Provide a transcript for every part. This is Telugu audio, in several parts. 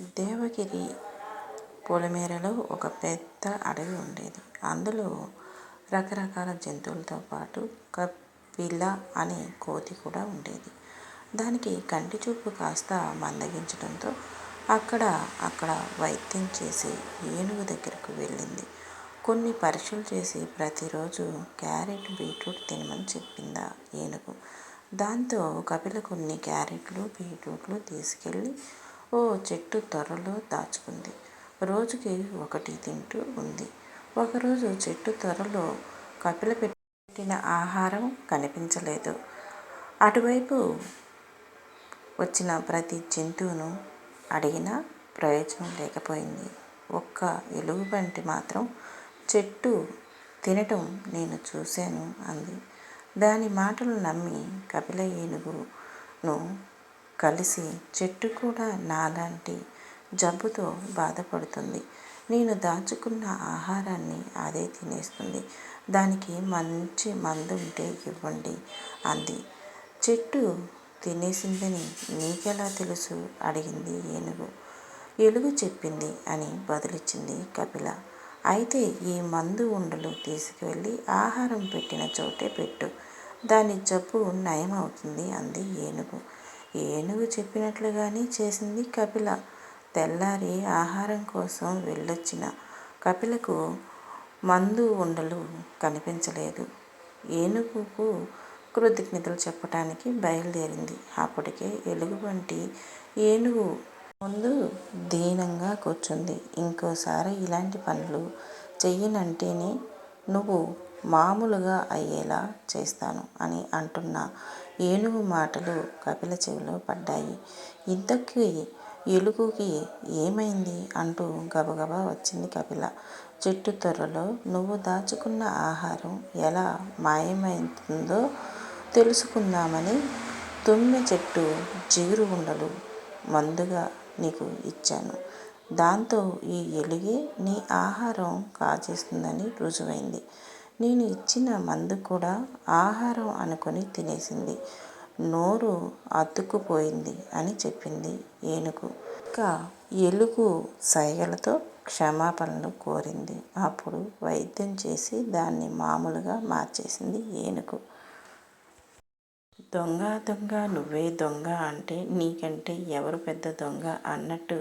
దేవగిరి పొలిమేరలో ఒక పెద్ద అడవి ఉండేది. అందులో రకరకాల జంతువులతో పాటు కపిల అనే కోతి కూడా ఉండేది. దానికి కంటి చూపు కాస్త మందగించడంతో అక్కడ అక్కడ వైద్యం చేసి ఏనుగు దగ్గరకు వెళ్ళింది. కొన్ని పరీక్షలు చేసి ప్రతిరోజు క్యారెట్, బీట్రూట్ తినమని చెప్పిందా ఏనుగు. దాంతో కపిల కొన్ని క్యారెట్లు, బీట్రూట్లు తీసుకెళ్ళి ఓ చెట్టు తొర్రలో దాచుకుంది. రోజుకి ఒకటి తింటూ ఉంది. ఒకరోజు చెట్టు తొర్రలో కపిల పెట్టిన ఆహారం కనిపించలేదు. అటువైపు వచ్చిన ప్రతి జంతువును అడిగినా ప్రయోజనం లేకపోయింది. ఒక్క ఎలుగుబంటి మాత్రం చెట్టు తినటం నేను చూశాను అంది. దాని మాటలు నమ్మి కపిల ఏనుగును కలిసి చెట్టు కూడా నాలాంటి జబ్బుతో బాధపడుతుంది. నేను దాచుకున్న ఆహారాన్ని అదే తినేస్తుంది. దానికి మంచి మందు ఉంటే ఇవ్వండి అంది. చెట్టు తినేసిందని నీకెలా తెలుసు? అడిగింది ఏనుగు. ఎలుగు చెప్పింది అని బదులిచ్చింది కపిల. అయితే ఈ మందు ఉండలు తీసుకువెళ్ళి ఆహారం పెట్టిన చోటే పెట్టు. దాని జబ్బు నయమవుతుంది అంది ఏనుగు. ఏనుగు చెప్పినట్లుగానే చేసింది కపిల. తెల్లారి ఆహారం కోసం వెళ్ళొచ్చిన కపిలకు మందు ఉండలు కనిపించలేదు. ఏనుగుకు కృతజ్ఞతలు చెప్పటానికి బయలుదేరింది. అప్పటికే ఎలుగుబంటి ఏనుగు ముందు దీనంగా కూర్చుంది. ఇంకోసారి ఇలాంటి పనులు చెయ్యనంటేనే నువ్వు మామూలుగా అయ్యేలా చేస్తాను అని అంటున్న ఏనుగు మాటలు కపిల చెవిలో పడ్డాయి. ఇంతకీ ఎలుగుకి ఏమైంది? అంటూ గబగబా వచ్చింది కపిల. చెట్టు తొర్రలో నువ్వు దాచుకున్న ఆహారం ఎలా మాయమవుతుందో తెలుసుకుందామని తుమ్మె చెట్టు జిగురు ఉండలు మందుగా నీకు ఇచ్చాను. దాంతో ఈ ఎలుగే నీ ఆహారం కాజేస్తుందని రుజువైంది. నేను ఇచ్చిన మందు కూడా ఆహారం అనుకుని తినేసింది. నోరు అతుక్కుపోయింది అని చెప్పింది ఏనుగు. ఇంకా ఎలుగు సైగలతో క్షమాపణలు కోరింది. అప్పుడు వైద్యం చేసి దాన్ని మామూలుగా మార్చేసింది ఏనుగు. దొంగ దొంగ నువ్వే దొంగ అంటే నీకంటే ఎవరు పెద్ద దొంగ అన్నట్టు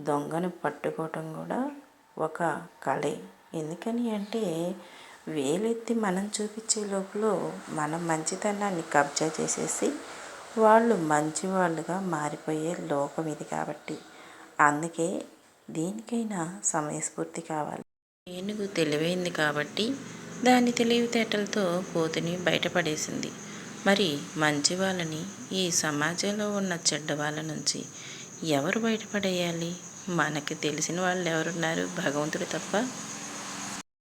దొంగను పట్టుకోవటం కూడా ఒక కళే. ఎందుకని అంటే వేలెత్తి మనం చూపించే లోపల మన మంచితనాన్ని కబ్జా చేసేసి వాళ్ళు మంచివాళ్ళుగా మారిపోయే లోకం ఇది కాబట్టి. అందుకే దేనికైనా సమయస్ఫూర్తి కావాలి. ఏనుగు తెలివైంది కాబట్టి దాని తెలివితేటలతో కోతిని బయటపడేసింది. మరి మంచి వాళ్ళని ఈ సమాజంలో ఉన్న చెడ్డ వాళ్ళ నుంచి ఎవరు బయటపడేయాలి? మనకి తెలిసిన వాళ్ళు ఎవరున్నారు భగవంతుడు తప్ప